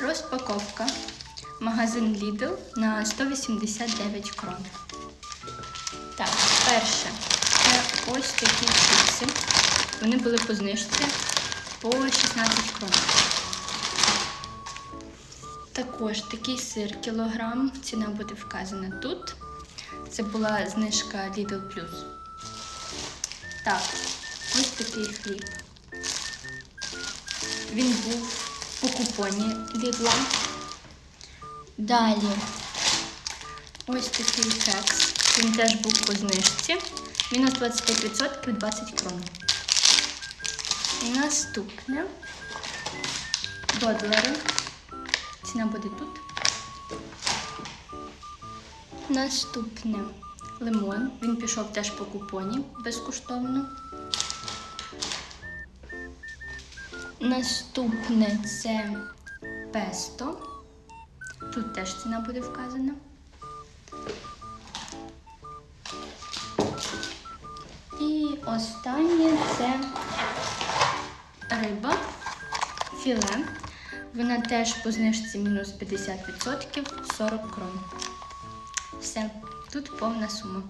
Розпаковка. Магазин Lidl на 189 крон. Так, перше. Це ось такі чіпси. Вони були по знижці по 16 крон. Також такий сир кілограм. Ціна буде вказана тут. Це була знижка Lidl Plus. Так, ось такий хліб. Він був по купоні Lidl. Далі ось такий кекс. Він теж був по знижці. Мінус 25% 20 крон. І Наступне додлери. Ціна буде тут. Наступне лимон. Він пішов теж по купоні безкоштовно. Наступне це песто. Тут теж ціна буде вказана. І останнє це риба, філе. Вона теж по знижці мінус 50%, 40 крон. Все, тут повна сума.